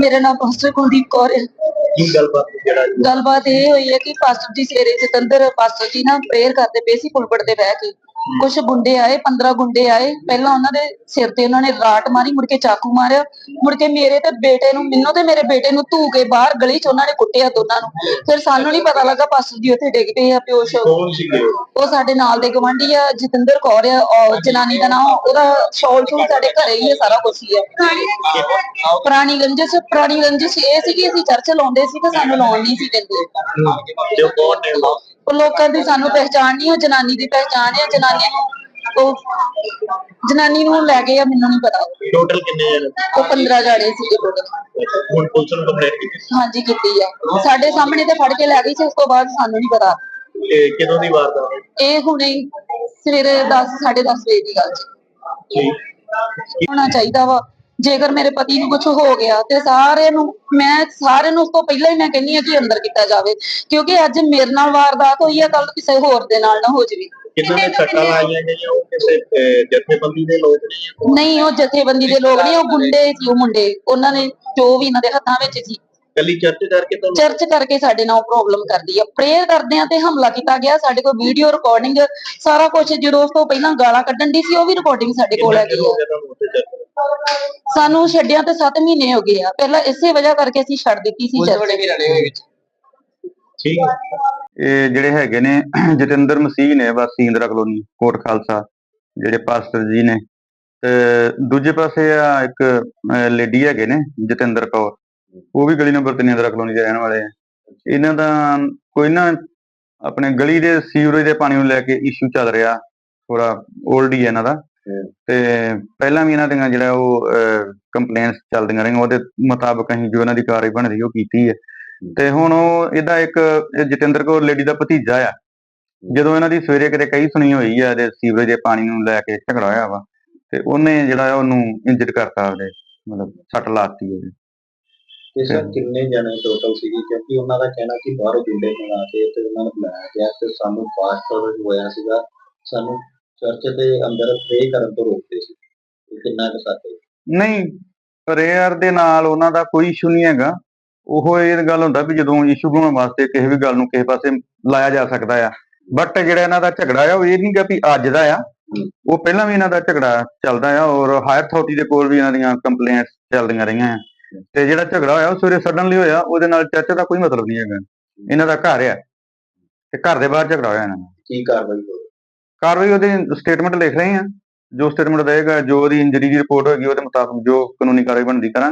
ਮੇਰਾ ਨਾਮ ਪਾਸਟਰ ਕੁਲਦੀਪ ਕੌਰ ਹੈ। ਕੀ ਗੱਲਬਾਤ ਜਿਹੜਾ ਗੱਲਬਾਤ ਇਹ ਹੋਈ ਹੈ ਕਿ ਪਾਸਟਰ ਜੀ ਸਵੇਰੇ ਜਤਿੰਦਰ ਪਾਸਟਰ ਜੀ ਨਾ ਪ੍ਰੇਅਰ ਕਰਦੇ ਪਏ ਸੀ ਪੁਲਪੜ ਤੇ ਬਹਿ ਕੇ। ਕੁਝ ਗੁੰਡੇ ਆਏ 15 ਗੁੰਡੇ ਆਏ। ਪਹਿਲਾਂ ਉਹਨਾਂ ਦੇ ਸਿਰ ਤੇ ਉਹਨਾਂ ਨੇ ਰਾਟ ਮਾਰੀ ਮੁੜ ਕੇ ਚਾਕੂ ਮਾਰਿਆ। ਮੁੜ ਕੇ ਮੇਰੇ ਤੇ ਬੇਟੇ ਨੂੰ ਮੈਨੂੰ ਤੇ ਮੇਰੇ ਬੇਟੇ ਨੂੰ ਧੂ ਕੇ ਬਾਹਰ ਗਲੀ 'ਚ ਉਹਨਾਂ ਨੇ ਕੁੱਟਿਆ ਦੋਨਾਂ ਨੂੰ। ਫਿਰ ਸਾਨੂੰ ਨਹੀਂ ਪਤਾ ਲੱਗਾ ਪਾਸਟਰ ਜੀ ਉੱਥੇ ਡਿੱਗ ਪਏ ਆ ਪਿਓਸ਼ ਕੌਣ ਸੀਗੇ ਉਹ? ਸਾਡੇ ਨਾਲ ਦੇ ਗਵਾਂਢੀ ਆ ਜਤਿੰਦਰ ਕੌਰ ਆ ਔਰ ਜਨਾਨੀ ਦਾ ਨਾਮ ਉਹਦਾ ਸ਼ੌਲ ਸ਼ੂਲ ਸਾਡੇ ਘਰੇ ਹੀ ਹੈ ਸਾਰਾ ਕੁਝ ਹੀ ਹੈ ਪੁਰਾਣੀ ਰੰਜਿਸ਼ ਪੁਰਾਣੀ ਰੰਜਿਸ਼ ਇਹ ਸੀ ਕਿ ਅਸੀਂ ਚਰਚ ਲਾਉਂਦੇ ਸੀ ਤੇ ਸਾਨੂੰ ਲਾਉਣ ਨਹੀਂ ਸੀ ਦਿੰਦੇ। ਤੇ ਉਹ ਕੌਣ ਨੇ ਉਹ? ਉਹ ਲੋਕਾਂ ਦੀ ਸਾਨੂੰ ਪਹਿਚਾਣ ਨਹੀਂ ਉਹ ਜਨਾਨੀ ਦੀ ਪਹਿਚਾਣ ਹੈ ਜਨਾਨੀ ਨੂੰ ਉਹ ਜਨਾਨੀ ਨੂੰ ਲੈ ਗਏ ਆ ਮੈਨੂੰ ਨਹੀਂ ਪਤਾ। ਟੋਟਲ ਕਿੰਨੇ ਜਣੇ? ਉਹ 15 ਜਾੜੇ ਸੀ ਟੋਟਲ ਹੁਣ ਪੁਲਿਸ ਨੂੰ ਕੰਪਲੇਂਟ ਕੀਤੀ? ਹਾਂਜੀ ਕੀਤੀ ਆ। ਸਾਡੇ ਸਾਹਮਣੇ ਤੇ ਫੜ ਕੇ ਲੈ ਗਈ ਸੀ ਉਸ ਤੋਂ ਬਾਅਦ ਸਾਨੂੰ ਨਹੀਂ ਪਤਾ। ਤੇ ਕਿਦੋਂ ਦੀ ਵਾਰਦਾਤ ਹੈ? ਇਹ ਹੁਣੇ ਹੀ ਸਵੇਰੇ 10 10:30 ਵਜੇ ਦੀ ਗੱਲ ਜੀ। ਠੀਕ ਹੋਣਾ ਚਾਹੀਦਾ ਵਾ। ਜੇਕਰ ਮੇਰੇ ਪਤੀ ਨੂੰ ਕੁਝ ਹੋ ਗਿਆ ਤੇ ਸਾਰੇ ਨੂੰ ਮੈਂ ਸਾਰੇ ਨੂੰ ਉਸ ਤੋਂ ਪਹਿਲਾਂ ਹੀ ਮੈਂ ਕਹਿੰਨੀ ਆ ਕਿ ਅੰਦਰ ਕੀਤਾ ਜਾਵੇ ਕਿਉਂਕਿ ਅੱਜ ਮੇਰੇ ਨਾਲ ਵਾਰਦਾਤ ਹੋਈ ਆ ਕੱਲ ਕਿਸੇ ਹੋਰ ਦੇ ਨਾਲ ਨਾ ਹੋ ਜਾਵੇ। ਕਿੰਨਾਂ ਨੇ ਸੱਟਾਂ ਲਾਈਆਂ ਗਈਆਂ ਉਹ ਕਿਸੇ ਜਥੇਬੰਦੀ ਦੇ ਲੋਕ ਨੇ ਜਾਂ ਕੌਣ? ਨਹੀਂ ਉਹ ਜਥੇਬੰਦੀ ਦੇ ਲੋਕ ਨਹੀਂ ਉਹ ਗੁੰਡੇ ਸੀ ਉਹ ਮੁੰਡੇ ਉਹਨਾਂ ਨੇ ਜੋ ਵੀ ਇਹਨਾਂ ਦੇ ਹੱਥਾਂ ਵਿੱਚ ਸੀ। ਕੱਲੀ ਚਰਚ ਕਰਕੇ ਤੁਹਾਨੂੰ ਚਰਚ ਕਰਕੇ ਸਾਡੇ ਨਾਲ ਪ੍ਰੋਬਲਮ ਕਰਦੀ ਆ। ਪ੍ਰੇਅਰ ਕਰਦੇ ਆ ਤੇ ਹਮਲਾ ਕੀਤਾ ਗਿਆ ਸਾਡੇ ਕੋਲ ਵੀਡੀਓ ਰਿਕਾਰਡਿੰਗ ਸਾਰਾ ਕੁਝ ਜਦੋਂ ਉਸ ਤੋਂ ਪਹਿਲਾਂ ਗਾਲਾਂ ਕੱਢਣ ਦੀ ਸੀ ਉਹ ਵੀ ਰਿਕਾਰਡਿੰਗ ਸਾਡੇ ਕੋਲ ਹੈਗੀ ਹੋ ਆ। ਸਾਨੂੰ ਛੱਡਿਆ ਤੇ 7 ਮਹੀਨੇ ਹੋ ਗਏ ਆ। ਪਹਿਲਾਂ ਇਸੇ ਵਜ੍ਹਾ ਕਰਕੇ ਅਸੀਂ ਛੱਡ ਦਿੱਤੀ ਸੀ ਚਰਚ ਠੀਕ ਹੈ ਇਹ ਜਿਹੜੇ ਹੈਗੇ ਨੇ ਜਤਿੰਦਰ ਮਸੀਹ ਨੇ ਵਾਸੀ ਇੰਦਰਾ ਕਲੋਨੀ ਕੋਟ ਖਾਲਸਾ ਜਿਹੜੇ ਪਾਸਟਰ ਜੀ ਨੇ। ਤੇ ਦੂਜੇ ਪਾਸੇ ਆ ਇੱਕ ਲੇਡੀ ਹੈਗੇ ਨੇ ਜਤਿੰਦਰ ਕੌਰ। ਉਹ ਵੀ ਗਲੀ ਨੰਬਰ 3 ਇੰਦਰਾ ਕਲੋਨੀ ਦੇ ਰਹਿਣ ਵਾਲੇ ਆ। ਇਹਨਾਂ ਦਾ ਕੋਈ ਨਾ ਆਪਣੇ ਗਲੀ ਦੇ ਸੀਵਰੇਜ ਦੇ ਪਾਣੀ ਨੂੰ ਲੈ ਕੇ ਇਸ਼ੂ ਚੱਲ ਰਿਹਾ। ਥੋੜਾ 올ਡ ਹੀ ਹੈ ਇਹਨਾਂ ਦਾ। ਤੇ ਪਹਿਲਾਂ ਵੀ ਇਹਨਾਂ ਦੀਆਂ ਜਿਹੜਾ ਉਹ ਕੰਪਲੇਂਟਸ ਚੱਲਦੀਆਂ ਰਹੀਆਂ ਉਹਦੇ ਮੁਤਾਬਕ ਅਸੀਂ ਜੋ ਇਹਨਾਂ ਦੀ ਕਾਰਵਾਈ ਬਣਦੀ ਉਹ ਕੀਤੀ ਹੈ। ਤੇ ਹੁਣ ਉਹ ਇਹਦਾ ਇੱਕ ਇਹ ਜਤਿੰਦਰ ਕੌਰ ਲੇਡੀ ਦਾ ਭਤੀਜਾ ਆ। ਜਦੋਂ ਇਹਨਾਂ ਦੀ ਸਵੇਰੇ ਕਿਤੇ ਕਈ ਸੁਣੀ ਹੋਈ ਆ ਇਹਦੇ ਸੀਵਰੇਜ ਦੇ ਪਾਣੀ ਨੂੰ ਲੈ ਕੇ ਝਗੜਾ ਹੋਇਆ ਵਾ ਤੇ ਉਹਨੇ ਜਿਹੜਾ ਉਹਨੂੰ ਇੰਜਰ ਕਰਤਾ ਉਹਦੇ ਮਤਲਬ ਸੱਟ ਲਾਤੀ ਉਹਦੇ। ਤੇ ਸਰ ਕਿੰਨੇ ਜਣੇ ਟੋਟਲ ਸੀਗੇ? ਕਿਉਂਕਿ ਉਹਨਾਂ ਦਾ ਕਹਿਣਾ ਕਿ ਬਾਹਰੋਂ ਗੁੰਡੇ ਮੰਗਾ ਕੇ ਤੇ ਉਹਨਾਂ ਨੂੰ ਬੁਲਾਇਆ ਗਿਆ ਤੇ ਸਾਨੂੰ ਪਾਸਟਰ ਹੋਇਆ ਸੀਗਾ। ਸਾਨੂੰ ਚਰਚ ਦੇ ਅੰਦਰ ਪ੍ਰੇ ਕਰਨ ਤੋਂ ਰੋਕਦੇ ਸੀ। ਇਹ ਕਿੰਨਾ ਕੁ ਸੱਚ ਹੈ? ਨਹੀਂ ਪ੍ਰੇਅਰ ਦੇ ਨਾਲ ਉਹਨਾਂ ਦਾ ਕੋਈ ਇਸ਼ੂ ਨਹੀਂ ਹੈਗਾ। ਉਹ ਇਹ ਗੱਲ ਹੁੰਦਾ ਵੀ ਜਦੋਂ ਇਸ਼ੂ ਬਣਾਉਣ ਵਾਸਤੇ ਕਿਸੇ ਵੀ ਗੱਲ ਨੂੰ ਕਿਸੇ ਪਾਸੇ ਲਾਇਆ ਜਾ ਸਕਦਾ ਆ। ਬਟ ਜਿਹੜਾ ਇਹਨਾਂ ਦਾ ਝਗੜਾ ਆ ਉਹ ਇਹ ਨਹੀਂਗਾ ਵੀ ਅੱਜ ਦਾ ਆ। ਉਹ ਪਹਿਲਾਂ ਵੀ ਇਹਨਾਂ ਦਾ ਝਗੜਾ ਚੱਲਦਾ ਆ ਔਰ ਹਾਇਰ ਅਥਾਰਟੀ ਦੇ ਕੋਲ ਵੀ ਇਹਨਾਂ ਦੀਆਂ ਕੰਪਲੇਂਟਸ ਚੱਲਦੀਆਂ ਰਹੀਆਂ ਆ। ਤੇ ਜਿਹੜਾ ਝਗੜਾ ਹੋਇਆ ਉਹ ਸਵੇਰੇ ਸਡਨਲੀ ਹੋਇਆ ਉਹਦੇ ਨਾਲ ਚਰਚ ਦਾ ਕੋਈ ਮਤਲਬ ਨਹੀਂ ਹੈਗਾ। ਇਹਨਾਂ ਦਾ ਘਰ ਆ। ਤੇ ਘਰ ਦੇ ਬਾਹਰ ਝਗੜਾ ਹੋਇਆ ਇਹਨਾਂ ਦਾ। ਕੀ ਕਾਰਵਾਈ ਹੋਈ ਕਾਰਵਾਈ ਉਹਦੇ ਸਟੇਟਮੈਂਟ ਲਿਖ ਰਹੇ ਹਾਂ। ਜੋ ਸਟੇਟਮੈਂਟ ਰਹੇਗਾ, ਜੋ ਉਹਦੀ ਇੰਜਰੀ ਦੀ ਰਿਪੋਰਟ ਹੋਏਗੀ, ਉਹਦੇ ਮੁਤਾਬਕ ਜੋ ਕਾਨੂੰਨੀ ਕਾਰਵਾਈ ਬਣਦੀ ਕਰਾਂਗੇ।